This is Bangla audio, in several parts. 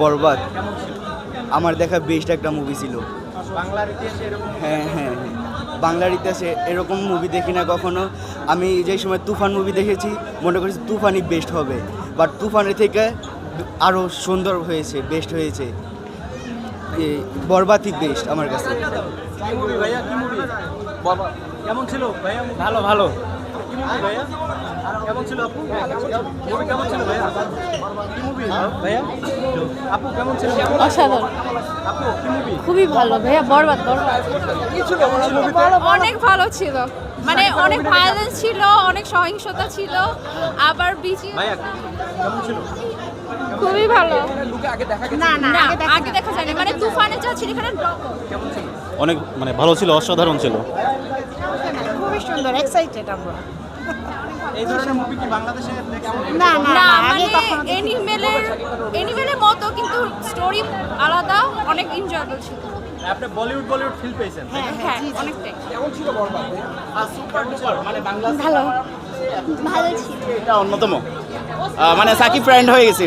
বরবাদ। আমার দেখা বেস্ট একটা মুভি ছিল। বাংলার ইতিহাসে এরকম হ্যাঁ হ্যাঁ হ্যাঁ। বাংলার ইতিহাসে এরকম মুভি দেখি না কখনো। আমি যে সময় তুফান মুভি দেখেছি মনে করছি তুফানই বেস্ট হবে। বাট তুফানের থেকে আরও সুন্দর হয়েছে বেস্ট হয়েছে। বরবাদই বেস্ট আমার কাছে। ভাইয়া? কি মুভি কেমন ছিল? ভাইয়া ভালো ভালো। কি মুভি ভাইয়া? কেমন ছিল আপু? মুভি কেমন ছিল ভাইয়া? কি মুভি ভাইয়া? আপু কেমন ছিল? অসাধারণ। আপু কি মুভি খুবই ভালো ভাইয়া বরবাদ বরবাদ। কি ছিল অনেক ভালো ছিল। মানে অনেক ভায়োলেন্স ছিল অনেক সহিংসতা ছিল আবার বিজি কেমন ছিল? খুবই ভালো। না না না আগে দেখা যায়নি। মানে তুফানে যা ছিল এখানে অনেক মানে ভালো ছিল অসাধারণ ছিল। খুবই সুন্দর এক্সাইটেড আমরা। এই ধরনের মুভি কি বাংলাদেশে দেখছেন না না মানে এনিমেলের এনিমেলের মতো কিন্তু স্টোরি আলাদা অনেক এনজয়েবল ছিল। আপনি বলিউড বলিউড ফিল পেয়েছেন। হ্যাঁ অনেকটাই। ভালো। এটা অন্যতম। মানে সাকিব ফ্রেন্ড হয়ে গেছে।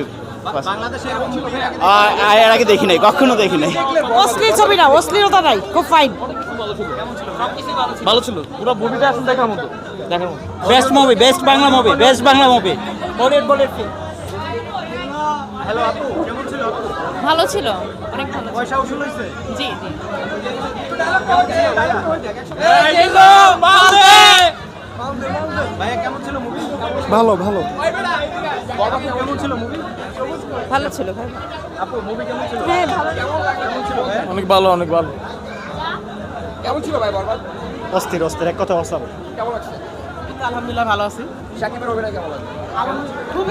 এর আগে দেখি নাই কখনো দেখি নাই। অশ্লীল ছবি না অশ্লীলতা নাই খুব ফাইন ভালো ছিল। পুরো মুভিটা আসলে দেখার মতো। দেখার মতো best movie best Bangla movie best Bangla movie Bollywood Bollywood hello আপু কেমন ছিল ভালো ছিল অনেক ভালো পয়সা উসুল জি জি। মুভি ভালো ভালো। কেমন ছিল মুভি ভালো ছিল ভাই আপু মুভি কেমন ছিল? হ্যাঁ ভালো। কেমন ছিল অনেক ভালো অনেক ভালো। কেমন ছিল ভাই বরবাদ? অস্থির অস্থির এক কথা অসাধারণ। কেমন লাগছে? আলহামদুলিল্লাহ ভালো আছি। শাকিবের অভিনয় কেমন লাগছে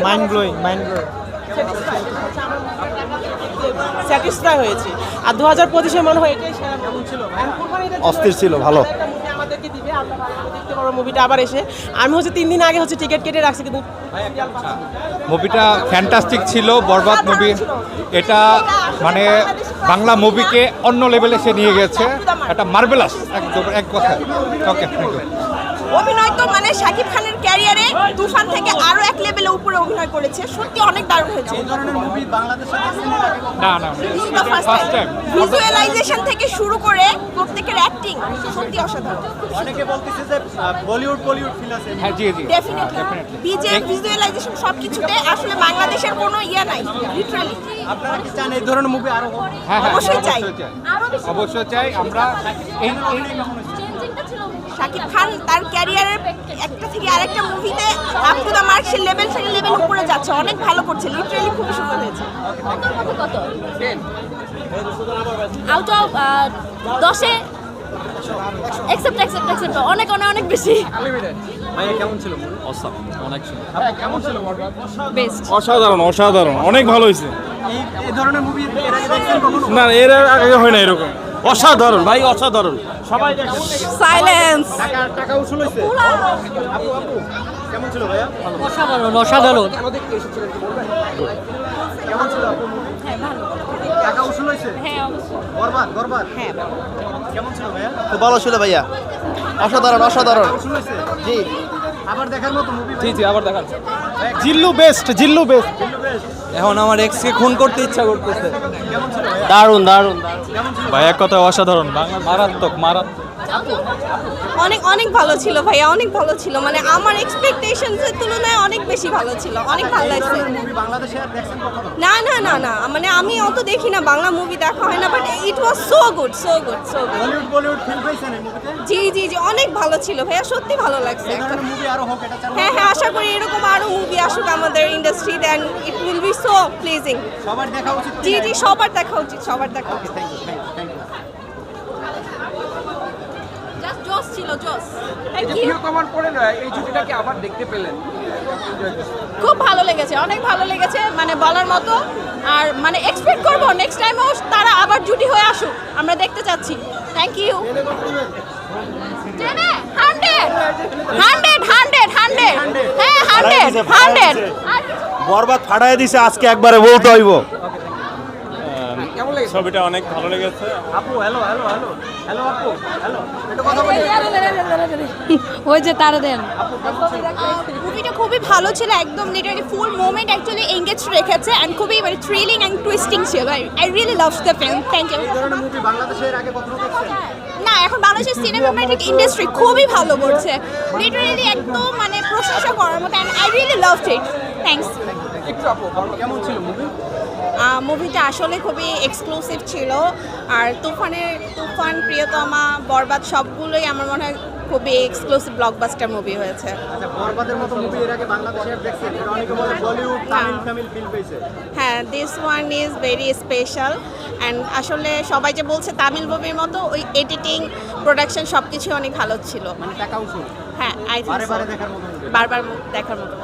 mind blowing mind blowing satisfy হয়েছে। আর দু হাজার পঁচিশে মনে হয় এটাই সেরা ছিল। অস্থির ছিল ভালো। আমাদেরকে দিবে আমরা দেখতে পারব মুভিটা আবার এসে। আমি হচ্ছে তিন দিন আগে হচ্ছে টিকিট কেটে রাখছি কিন্তু মুভিটা ফ্যান্টাস্টিক ছিল বরবাদ মুভি এটা মানে বাংলা মুভিকে অন্য লেভেলে সে নিয়ে গেছে। একটা মার্বেলাস একদম এক কথা। ওকে থ্যাংক ইউ অভিনয় তো মানে শাকিব খানের ক্যারিয়ারে তুফান থেকে আরও এক লেভেলে উপরে অভিনয় করেছে। সত্যি অনেক দারুণ হয়েছে? না না ভিজুয়ালাইজেশন থেকে শুরু করে প্রত্যেকের অ্যাক্টিং সত্যি অসাধারণ। অনেকে বলতেছে যে বলিউড বলিউড ফিল আছে। হ্যাঁ জি জি। ডেফিনেটলি বিজে ভিজুয়ালাইজেশন সবকিছুতে আসলে বাংলাদেশের কোনো ইয়ে নাই লিটারালি আপনারা কি চান এই ধরনের মুভি আরও হোক? হ্যাঁ হ্যাঁ অবশ্যই চাই। অবশ্যই চাই। আমরা এই এই শাকিব খান তার ক্যারিয়ারের একটা থেকে আরেকটা মুভিতে আপ টু দ্য মার্কসের লেভেল থেকে লেভেল উপরে যাচ্ছে। অনেক ভালো করছে। লিটারালি খুব সুন্দর হয়েছে। আউট অফ দশে? অ্যাকসেপ্ট অ্যাকসেপ্ট অ্যাকসেপ্ট অনেক অনেক অনেক বেশি। কেমন ছিল? অসাম অনেক সুন্দর কেমন ছিল বেস্ট অসাধারণ অসাধারণ। অনেক ভালো হয়েছে। এই এই ধরনের মুভি এর আগে না এর আগে হয় না এরকম। অসাধারণ ভাই অসাধারণ। সবাই সাইলেন্স টাকা টাকা উসুল হয়েছে আপু আপু কেমন ছিল ভাইয়া? অসাধারণ অসাধারণ। কেমন ছিল আপু? movie? টাকা উসুল হয়েছে হ্যাঁ অবশ্যই। বরবাদ বরবাদ? হ্যাঁ কেমন ছিল ভাইয়া? খুব ভালো ছিল ভাইয়া। অসাধারণ অসাধারণ। জি। আবার দেখার মতো মুভি জি জি আবার দেখান। জিল্লু বেস্ট জিল্লু বেস্ট এখন আমার এক্সকে খুন করতে ইচ্ছা করতেছে। দারুণ দারুণ ভাইয়া কথা অসাধারণ মারাত্মক মারাত্মক। অনেক অনেক ভালো ছিল ভাইয়া অনেক ভালো ছিল। মানে আমার এক্সপেকটেশনসের তুলনায় অনেক বেশি ভালো ছিল অনেক ভালো লাগছে। না না না না মানে আমি অত দেখি না বাংলা মুভি দেখা হয় না but it was so good so good so good জি জি জি অনেক ভালো ছিল ভাইয়া সত্যি ভালো লাগছে। এই মুভি আরও হোক এটা চান হ্যাঁ হ্যাঁ আশা করি এরকম আরও মুভি আসুক আমাদের industry then it will be so pleasing সবার দেখা উচিত জি জি সবার দেখা উচিত সবার দেখা উচিত। জাস্ট জোস ছিল জোস খুব ভালো লেগেছে অনেক ভালো লেগেছে মানে বলার মতো। আর মানে এক্সপেক্ট করব নেক্সট টাইমও তারা আবার জুটি হয়ে আসুক আমরা দেখতে চাচ্ছি। থ্যাংক ইউ হ্যাঁ বরবাদ ফাটাই দিছে আজকে একবারে বলতে হইব। ছবিটা অনেক ভালো লেগেছে। আপু হ্যালো হ্যালো হ্যালো হ্যালো আপু হ্যালো একটু কথা বলি। ওই যে তারা দেন। মুভিটা খুবই ভালো ছিল একদম literally full moment actually engage রেখেছে অ্যান্ড খুবই মানে থ্রিলিং অ্যান্ড টুইস্টিং ছিল। I really love the film thank you ধরনের মুভি বাংলাদেশের আগে কখনো দেখছেন না এখন বাংলাদেশের সিনেমাটিক ইন্ডাস্ট্রি খুবই ভালো করছে। লিটারালি একদম মানে প্রশংসা করার মতো and I really love it thanks একটু আপু কেমন ছিল মুভি মুভিটা আসলে খুবই এক্সক্লুসিভ ছিল। আর তুফানের তুফান প্রিয়তমা বরবাদ সবগুলোই আমার মনে হয় খুবই এক্সক্লুসিভ ব্লকবাস্টার মুভি হয়েছে। আচ্ছা বরবাদের মতো মুভি এর আগে বাংলাদেশে দেখছেন অনেকে বলে বলিউড তামিল তামিল ফিল্ম পেয়েছে। হ্যাঁ this one is very special and আসলে সবাই যে বলছে তামিল মুভির মতো ওই এডিটিং প্রোডাকশন সব কিছুই অনেক ভালো ছিল। মানে টাকা উসুল হ্যাঁ আই থিঙ্ক বারে দেখার মতো। বারবার দেখার মতো।